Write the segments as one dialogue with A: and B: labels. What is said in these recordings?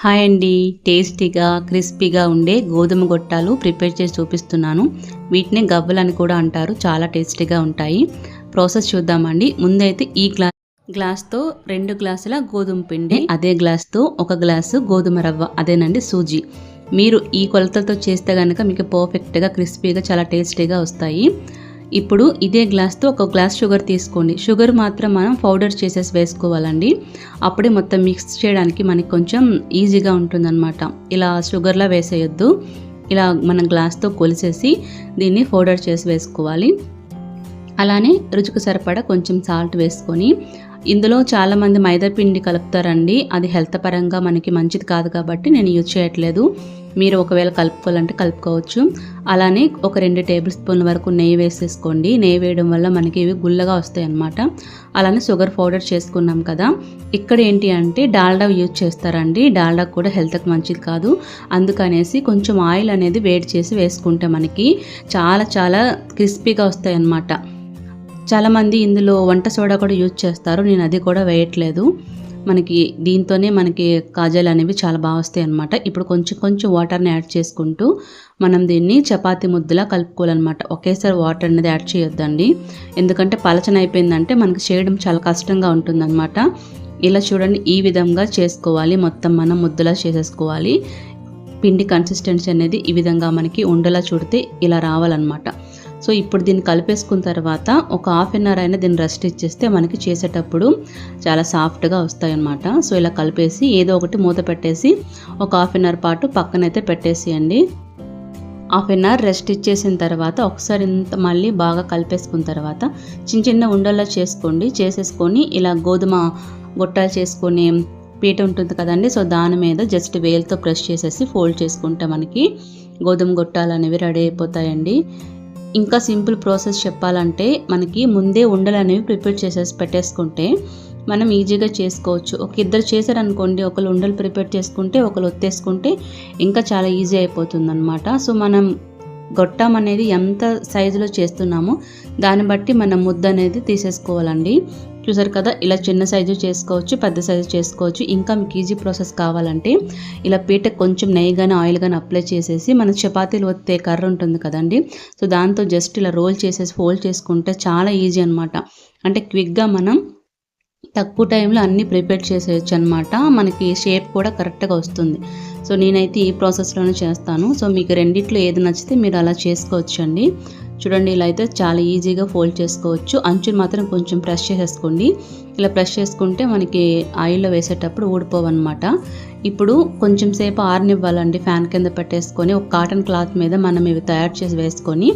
A: Hi అండి. టేస్టీగా క్రిస్పీగా ఉండే గోధుమ గొట్టాలు ప్రిపేర్ చేసి చూపిస్తున్నాను. వీటిని గవ్వలని కూడా అంటారు. చాలా టేస్టీగా ఉంటాయి. ప్రాసెస్ చూద్దామండి. ముందైతే ఈ గ్లాస్ గ్లాస్తో రెండు గ్లాసుల గోధుమ పిండి అదే గ్లాస్తో ఒక గ్లాసు గోధుమ రవ్వ అదేనండి సూజీ. మీరు ఈ కొలతలతో చేస్తే కనుక మీకు పర్ఫెక్ట్గా క్రిస్పీగా చాలా టేస్టీగా వస్తాయి. ఇప్పుడు ఇదే గ్లాస్తో ఒక గ్లాస్ షుగర్ తీసుకోండి. షుగర్ మాత్రం మనం పౌడర్ చేసేసి వేసుకోవాలండి. అప్పుడే మొత్తం మిక్స్ చేయడానికి మనకి కొంచెం ఈజీగా ఉంటుందన్నమాట. ఇలా షుగర్లా వేసేయొద్దు. ఇలా మనం గ్లాస్తో కొలిసేసి దీన్ని పౌడర్ చేసి వేసుకోవాలి. అలానే రుచికి సరిపడా కొంచెం సాల్ట్ వేసుకొని ఇందులో చాలామంది మైదా పిండి కలుపుతారండి. అది హెల్త్ పరంగా మనకి మంచిది కాదు కాబట్టి నేను యూజ్ చేయట్లేదు. మీరు ఒకవేళ కలుపుకోవాలంటే కలుపుకోవచ్చు. అలానే ఒక రెండు టేబుల్ స్పూన్ వరకు నెయ్యి వేసేసుకోండి. నెయ్యి వేయడం వల్ల మనకి ఇవి గుల్లగా వస్తాయి అన్నమాట అలానే షుగర్ పౌడర్ చేసుకున్నాం కదా. ఇక్కడ ఏంటి అంటే డాల్డా యూజ్ చేస్తారండి. డాల్డా కూడా హెల్త్కి మంచిది కాదు. అందుకనేసి కొంచెం ఆయిల్ అనేది వేడి చేసి వేసుకుంటే మనకి చాలా చాలా క్రిస్పీగా వస్తాయి అన్నమాట చాలామంది ఇందులో వంట సోడా కూడా యూజ్ చేస్తారు. నేను అది కూడా వేయట్లేదు. మనకి దీంతోనే మనకి కాజాలు అనేవి చాలా బాగా వస్తాయి అనమాట ఇప్పుడు కొంచెం కొంచెం వాటర్ని యాడ్ చేసుకుంటూ మనం దీన్ని చపాతి ముద్దలా కలుపుకోవాలన్నమాట. ఒకేసారి వాటర్ అనేది యాడ్ చేయొద్దండి. ఎందుకంటే పలచన అయిపోయిందంటే మనకి చేయడం చాలా కష్టంగా ఉంటుందన్నమాట. ఇలా చూడండి ఈ విధంగా చేసుకోవాలి. మొత్తం మనం ముద్దలా చేసేసుకోవాలి. పిండి కన్సిస్టెన్సీ అనేది ఈ విధంగా మనకి ఉండలా చుడితే ఇలా రావాలన్నమాట. సో ఇప్పుడు దీన్ని కలిపేసుకున్న తర్వాత ఒక హాఫ్ అన్ అవర్ అయినా దీన్ని రెస్ట్ ఇచ్చేస్తే మనకి చేసేటప్పుడు చాలా సాఫ్ట్గా వస్తాయి అన్నమాట సో ఇలా కలిపేసి ఏదో ఒకటి మూత పెట్టేసి ఒక హాఫ్ అన్ అవర్ పాటు పక్కనైతే పెట్టేసేయండి. హాఫ్ అన్ అవర్ రెస్ట్ ఇచ్చేసిన తర్వాత ఒకసారి ఇంత మళ్ళీ బాగా కలిపేసుకున్న తర్వాత చిన్న చిన్న ఉండల్లా చేసుకోండి. చేసేసుకొని ఇలా గోధుమ గొట్టాలు చేసుకొని పీట ఉంటుంది కదండి సో దాని మీద జస్ట్ వేలుతో ప్రెస్ చేసేసి ఫోల్డ్ చేసుకుంటే మనకి గోధుమ గొట్టాలు అనేవి రెడీ అయిపోతాయండి. ఇంకా సింపుల్ ప్రాసెస్ చెప్పాలంటే మనకి ముందే ఉండలు అనేవి ప్రిపేర్ చేసేసి పెట్టేసుకుంటే మనం ఈజీగా చేసుకోవచ్చు. ఒక ఇద్దరు చేశారనుకోండి ఒకరు ఉండలు ప్రిపేర్ చేసుకుంటే ఒకరు ఒత్తేసుకుంటే ఇంకా చాలా ఈజీ అయిపోతుంది అనమాట సో మనం గొట్టం అనేది ఎంత సైజులో చేస్తున్నామో దాన్ని బట్టి మనం ముద్ద అనేది తీసేసుకోవాలండి. చూసారు కదా ఇలా చిన్న సైజు చేసుకోవచ్చు పెద్ద సైజు చేసుకోవచ్చు. ఇంకా మీకు ఈజీ ప్రాసెస్ కావాలంటే ఇలా పీట కొంచెం నెయ్యి కానీ ఆయిల్ కానీ అప్లై చేసేసి మన చపాతీలు వత్తే కర్ర ఉంటుంది కదండి. సో దాంతో జస్ట్ ఇలా రోల్ చేసేసి ఫోల్డ్ చేసుకుంటే చాలా ఈజీ అనమాట అంటే క్విక్గా మనం తక్కువ టైంలో అన్నీ ప్రిపేర్ చేసేయచ్చు అనమాట మనకి షేప్ కూడా కరెక్ట్గా వస్తుంది. సో నేనైతే ఈ ప్రాసెస్లోనే చేస్తాను. సో మీకు రెండిట్లో ఏది నచ్చితే మీరు అలా చేసుకోవచ్చు అండి చూడండి ఇలా అయితే చాలా ఈజీగా ఫోల్డ్ చేసుకోవచ్చు. అంచులు మాత్రం కొంచెం ప్రెస్ చేసేసుకోండి. ఇలా ప్రెస్ చేసుకుంటే మనకి ఆయిల్లో వేసేటప్పుడు ఊడిపోవన్నమాట. ఇప్పుడు కొంచెం సేపు ఆరనివ్వాలండి ఫ్యాన్ కింద పెట్టేసుకొని ఒక కాటన్ క్లాత్ మీద మనం ఇవి తయారు చేసి వేసుకొని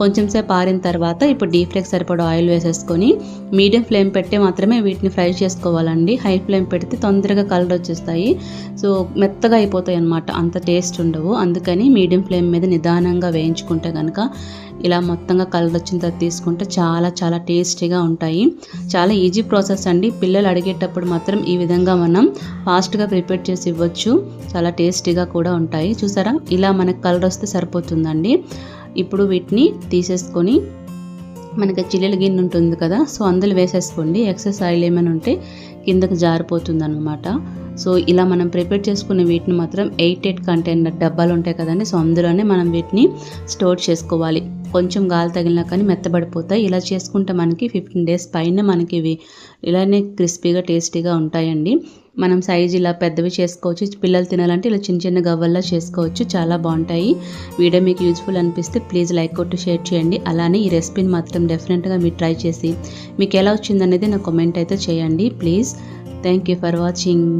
A: కొంచెం సేపు ఆరిన తర్వాత ఇప్పుడు డీప్ ఫ్లేక్ సరిపడా ఆయిల్ వేసేసుకొని మీడియం ఫ్లేమ్ పెట్టి మాత్రమే వీటిని ఫ్రై చేసుకోవాలండి. హై ఫ్లేమ్ పెడితే తొందరగా కలర్ వచ్చేస్తాయి. సో మెత్తగా అయిపోతాయి అన్నమాట. అంత టేస్ట్ ఉండవు. అందుకని మీడియం ఫ్లేమ్ మీద నిదానంగా వేయించుకుంటే కనుక ఇలా మొత్తంగా కలర్ వచ్చిన తర్వాత తీసుకుంటే చాలా చాలా టేస్టీగా ఉంటాయి. చాలా ఈజీ ప్రాసెస్ అండి. పిల్లలు అడిగేటప్పుడు మాత్రం ఈ విధంగా మనం ఫాస్ట్గా ప్రిపేర్ చేసి ఇవ్వచ్చు. చాలా టేస్టీగా కూడా ఉంటాయి. చూసారా? ఇలా మనకు కలర్ వస్తే సరిపోతుందండి. ఇప్పుడు వీటిని తీసేసుకొని మనకి చిల్లెల గిన్నె ఉంటుంది కదా సో అందులో వేసేసుకోండి. ఎక్సెస్ ఆయిల్ ఏమైనా ఉంటే కిందకు జారిపోతుంది అనమాట సో ఇలా మనం ప్రిపేర్ చేసుకునే వీటిని మాత్రం ఎయిట్ ఎయిట్ కంటైనర్ డబ్బాలు ఉంటాయి కదండి. సో అందులోనే మనం వీటిని స్టోర్ చేసుకోవాలి. కొంచెం గాలి తగిలినా కానీ మెత్తబడిపోతాయి. ఇలా చేసుకుంటే మనకి ఫిఫ్టీన్ డేస్ పైన మనకి ఇవి ఇలానే క్రిస్పీగా టేస్టీగా ఉంటాయండి. మనం సైజ్ ఇలా పెద్దవి చేసుకోవచ్చు. పిల్లలు తినాలంటే ఇలా చిన్న చిన్న గవ్వల్లా చేసుకోవచ్చు. చాలా బాగుంటాయి. వీడియో మీకు యూజ్ఫుల్ అనిపిస్తే ప్లీజ్ లైక్ కొట్టు షేర్ చేయండి. అలానే ఈ రెసిపీని మాత్రం డెఫినెట్గా మీరు ట్రై చేసి మీకు ఎలా వచ్చిందనేది నా కామెంట్ అయితే చేయండి. Please thank you for watching.